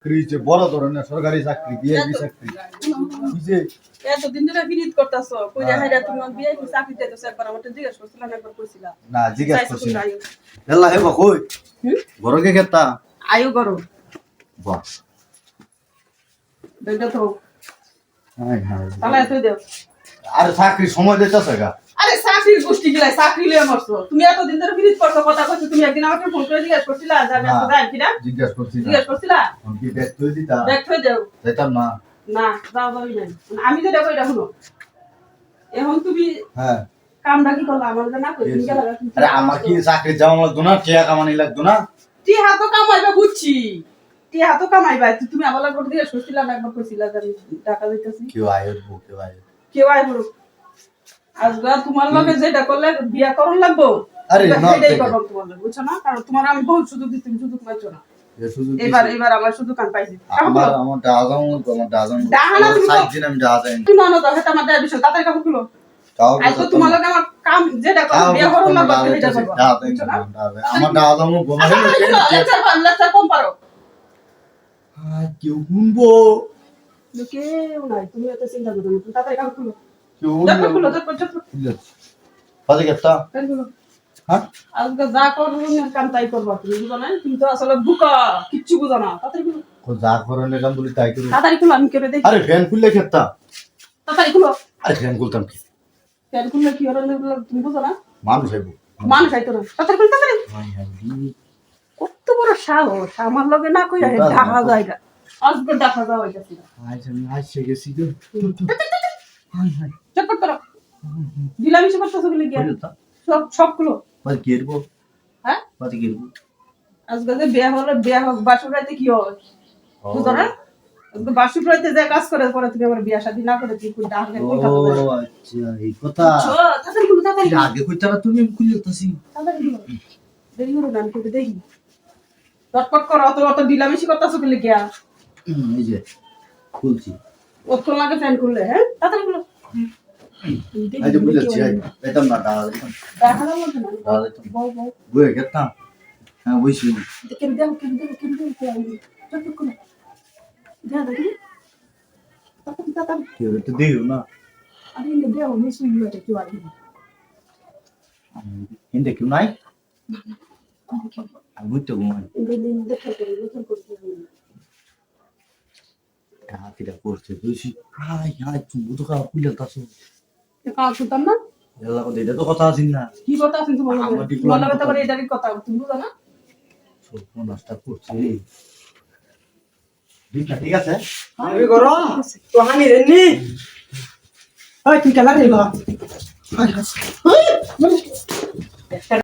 চাকরি যে বড় ধরনের সরকারি চাকরি বিএপি চাকরি। যে এতদিন ধরে বিরিত করতেছো কইরা হাইরা তুমি বিয়ে চাকরি দিতেছো একবার আমাকে জিজ্ঞেস করছিলাম একবার কইছিলা। না জিজ্ঞাসা হেলা তুমি আয়ু এল্লা হে কই? ঘরকে কেতা? আয়ু করো বাহ। দেখো তো হাই হাই তাহলে তুই দেও। আরে চাকরি সময় দিতেছে গা। আরে চাকরির গোষ্ঠী গিলাই চাকরি লিয়ে মরছো। তুমি এতদিন ধরে বিরিত করছ কথা কইছো তুমি একদিন আমাকে ফোন করে জিজ্ঞেস করছিলা যে আমি আজকে যাই কিনা? জিজ্ঞাসা করছি না জিজ্ঞেস করছিলা? আমি কি ব্যস্ত হয়ে দিতা? দেখ থই দেও যেতাম না। না যাও যাবি নাই। আমি তো দেখো এটা শুনো। এখন তুমি হ্যাঁ। কামটা কি করলা? আমার না কই? তুমি গেলা আরে আমার কি চাকরি যাওয়া লাগতো না? টিয়া কামানি লাগতো না? টি হাতো কামাইবা বুঝছি। টি হাতো কামাইবা। তো তুমি আমার লাগবে জিজ্ঞেস করছিলাম একবার কইছিলা যে টাকা দিতেছি। কেউ বউ কেউ আয়ের। কেউ আই আজগা তোমার লগে যেটা করলে বিয়া করন লাগবো? আরে না, সেটাই। তোমার লগে, বুঝছ না? কারণ তোমার আমি বহুত সুযোগ দিচ্ছি তুমি সুযোগ পাচ্ছ না। এ এবার এবার আমার সুযোগ আমি পাইছি। আমার আমার ডাজাম আমার ডাজাম ডাহানা তুমি দিন আমি ডাজাম আমার তাড়াতাড়ি কাপড় খুলো। তাও আজকে তোমার লগে আমার কাম যেটা করব বিয়া করন লাগবো সেটা করব আমার ডাজাম ঘুমাই আচ্ছা, তাড়াতাড়ি লেকচার কম পারো। কেউ শুনব। কেউ নাই তুমি এত চিন্তা করো না তাড়াতাড়ি কাপড় খুলো কেউ ঝটপট খুলো ঝটপট ঝটপট বাজে কেতা ফের খুলো হ্যাঁ আজকে যা করব কাম তাই করব তুমি বুঝো না তুমি তো আসলে বুকা কিচ্ছু বুঝো না তাড়াতাড়ি খুলো ও যা করনে কাম বলি তাই করি তাড়াতাড়ি খুলো আমি কেটে দেখি আরে ফ্যান খুললে খেতা তাড়াতাড়ি খুলো আরে ফ্যান খুলতাম কি ফ্যান খুললে কি হলো তুমি বুঝো না মানুষ হইব না তাড়াতাড়ি কত বড় সাহস আমার লগে না কই কোথায় দেখা যাওয়া হাই আমি গেছি তো। হাই হাই করো গিয়া সব সবগুলো? বাজ গেরবো। হ্যাঁ? গেরবো। আজকে যে বিয়া হলো বিয়া হোক বাসুর রাইতে কি বুঝো না? আজকে বাসুর রাইতে যে কাজ করে পরে তুমি আমার বিয়া শাদী না করে তুই আচ্ছা এই কথা। তাড়াতাড়ি খুলো তাড়াতাড়ি এটা আগে কইতা না তুমি দেরি না আমি দেখি। চটপট করো অত অত করতেছো বলে গিয়া এই যে খুলছি। অতক্ষণ লাগে ফ্যান খুললে হ্যাঁ? তাড়াতাড়ি খুলো এই যে বুঝেছি এতাম না দাদা দিতাম দেখা যাব না দাদা দিতাম বউ বউ বুঝে গেতাম। হ্যাঁ ওইছি কেন দেও কেন দেও কেন দেও চটপট করো দেও দেখি তাড়াতাড়ি তাড়াতাড়ি। কেউ তো দিও না। আমি এনে দেও মিশু ইউ এটা কি বাড়ি হিন্দে কেউ নাই? আমি বুঝতে ঘুমাই এনে এনে দেখে দেখে করতে হাতিটা করছে। বুঝছি হাই হাই তুমি তো খাওয়া খুলে তাছো কাজ করতাম না? এলা কথা এটা তো কথা আছিস না। কি কথা আছে তোমার আমার লগে diploma তোমার লগে তো কথা। করে এটারই কথা তুমি বুঝো না। সব নষ্ট করছে ঠিক আছে? ঠিক আছে। আমি করো তো হানি রেনি। ওই তুই কেলা রে গো